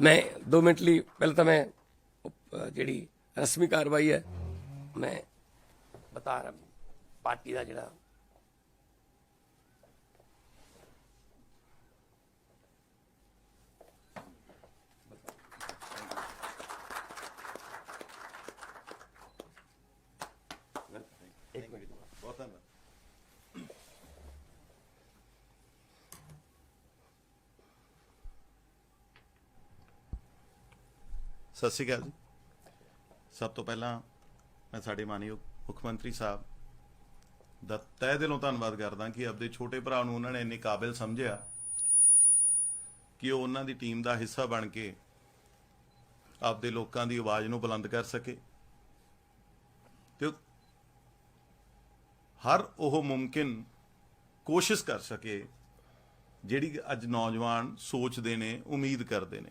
ਮੈਂ 2 ਮਿੰਟ ਲਈ ਪਹਿਲਾਂ ਤਾਂ ਮੈਂ ਜਿਹੜੀ ਰਸਮੀ ਕਾਰਵਾਈ ਹੈ ਮੈਂ ਬਤਾ ਰਹਾ ਪਾਰਟੀ ਦਾ ਜਿਹੜਾ ਇੱਕ ਮਿੰਟ। ਬਹੁਤ ਧੰਨਵਾਦ। ਸਤਿ ਸ਼੍ਰੀ ਅਕਾਲ ਜੀ। ਸਭ ਤੋਂ ਪਹਿਲਾਂ ਮੈਂ ਸਾਡੇ ਮਾਨਯੋਗ ਮੁੱਖ ਮੰਤਰੀ ਸਾਹਿਬ ਦਾ ਤਹਿ ਦਿਲੋਂ ਧੰਨਵਾਦ ਕਰਦਾ ਕਿ ਆਪਦੇ ਛੋਟੇ ਭਰਾ ਨੂੰ ਉਹਨਾਂ ਨੇ ਇੰਨੇ ਕਾਬਿਲ ਸਮਝਿਆ ਕਿ ਉਹ ਉਹਨਾਂ ਦੀ ਟੀਮ ਦਾ ਹਿੱਸਾ ਬਣ ਕੇ ਆਪਦੇ ਲੋਕਾਂ ਦੀ ਆਵਾਜ਼ ਨੂੰ ਬੁਲੰਦ ਕਰ ਸਕੇ। ਤੇ ਹਰ ਉਹ ਮੁਮਕਿਨ ਕੋਸ਼ਿਸ਼ ਕਰ ਸਕੇ ਜਿਹੜੀ ਅੱਜ ਨੌਜਵਾਨ ਸੋਚਦੇ ਨੇ, ਉਮੀਦ ਕਰਦੇ ਨੇ।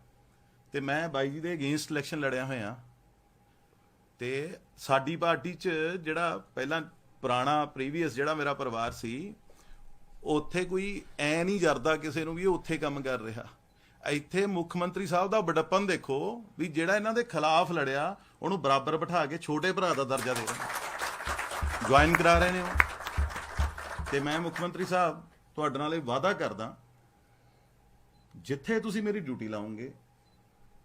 ਤੇ ਮੈਂ ਬਾਈ ਜੀ ਦੇ ਅਗੇਂਸਟ ਇਲੈਕਸ਼ਨ ਲੜਿਆ ਹੋਇਆ। ਤੇ ਸਾਡੀ ਪਾਰਟੀ 'ਚ ਜਿਹੜਾ ਪਹਿਲਾਂ ਪੁਰਾਣਾ ਪ੍ਰੀਵੀਅਸ ਜਿਹੜਾ ਮੇਰਾ ਪਰਿਵਾਰ ਸੀ, ਉੱਥੇ ਕੋਈ ਐ ਨਹੀਂ ਜਰਦਾ ਕਿਸੇ ਨੂੰ ਵੀ ਉੱਥੇ ਕੰਮ ਕਰ ਰਿਹਾ। ਇੱਥੇ ਮੁੱਖ ਮੰਤਰੀ ਸਾਹਿਬ ਦਾ ਬੜਪਨ ਦੇਖੋ ਵੀ ਜਿਹੜਾ ਇਹਨਾਂ ਦੇ ਖਿਲਾਫ ਲੜਿਆ, ਉਹਨੂੰ ਬਰਾਬਰ ਬਿਠਾ ਕੇ ਛੋਟੇ ਭਰਾ ਦਾ ਦਰਜਾ ਦੇ ਰਹੇ ਜੁਆਇਨ ਕਰਾ ਰਹੇ ਨੇ ਉਹ। ਤੇ ਮੈਂ ਮੁੱਖ ਮੰਤਰੀ ਸਾਹਿਬ, ਤੁਹਾਡੇ ਨਾਲ ਇਹ ਵਾਅਦਾ ਕਰਦਾ, ਜਿੱਥੇ ਤੁਸੀਂ ਮੇਰੀ ਡਿਊਟੀ ਲਾਉਂਗੇ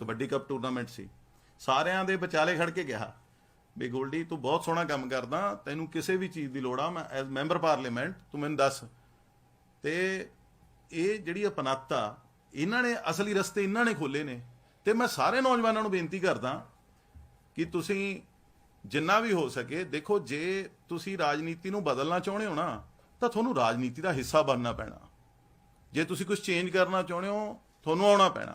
ਕਬੱਡੀ ਕੱਪ ਟੂਰਨਾਮੈਂਟ ਸੀ। ਸਾਰਿਆਂ ਦੇ ਵਿਚਾਲੇ ਖੜ ਕੇ ਕਿਹਾ ਵੀ ਗੋਲਡੀ, ਤੂੰ ਬਹੁਤ ਸੋਹਣਾ ਕੰਮ ਕਰਦਾ, ਤੈਨੂੰ ਕਿਸੇ ਵੀ ਚੀਜ਼ ਦੀ ਲੋੜ ਆ, ਮੈਂ ਐਜ਼ ਮੈਂਬਰ ਪਾਰਲੀਮੈਂਟ ਤੂੰ ਮੈਨੂੰ ਦੱਸ। ਤੇ ਇਹ ਜਿਹੜੀ ਅਪਨੱਤਾ, ਇਹਨਾਂ ਨੇ ਅਸਲੀ ਰਸਤੇ ਇਹਨਾਂ ਨੇ ਖੋਲੇ ਨੇ। ਤੇ ਮੈਂ ਸਾਰੇ ਨੌਜਵਾਨਾਂ ਨੂੰ ਬੇਨਤੀ ਕਰਦਾ ਕਿ ਤੁਸੀਂ ਜਿੰਨਾ ਵੀ ਹੋ ਸਕੇ, ਦੇਖੋ ਜੇ ਤੁਸੀਂ ਰਾਜਨੀਤੀ ਨੂੰ ਬਦਲਣਾ ਚਾਹੁੰਦੇ ਹੋ ਨਾ, ਤਾਂ ਤੁਹਾਨੂੰ ਰਾਜਨੀਤੀ ਦਾ ਹਿੱਸਾ ਬਣਨਾ ਪੈਣਾ। ਜੇ ਤੁਸੀਂ ਕੁਝ ਚੇਂਜ ਕਰਨਾ ਚਾਹੁੰਦੇ ਹੋ, ਤੁਹਾਨੂੰ ਆਉਣਾ ਪੈਣਾ।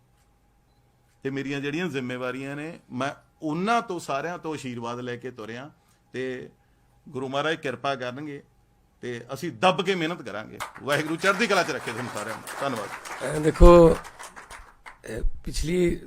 ਤੇ ਮੇਰੀਆਂ ਜਿਹੜੀਆਂ ਜ਼ਿੰਮੇਵਾਰੀਆਂ ਨੇ, ਮੈਂ ਉਹਨਾਂ ਤੋਂ ਸਾਰਿਆਂ ਤੋਂ ਆਸ਼ੀਰਵਾਦ ਲੈ ਕੇ ਤੁਰਿਆ ਤੇ ਗੁਰੂ ਮਹਾਰਾਜ ਕਿਰਪਾ ਕਰਨਗੇ ਤੇ ਅਸੀਂ ਦੱਬ ਕੇ ਮਿਹਨਤ ਕਰਾਂਗੇ। ਵਾਹਿਗੁਰੂ ਚੜ੍ਹਦੀ ਕਲਾ 'ਚ ਰੱਖੇ ਤੁਹਾਨੂੰ ਸਾਰਿਆਂ ਨੂੰ। ਧੰਨਵਾਦ। ਦੇਖੋ ਪਿਛਲੀ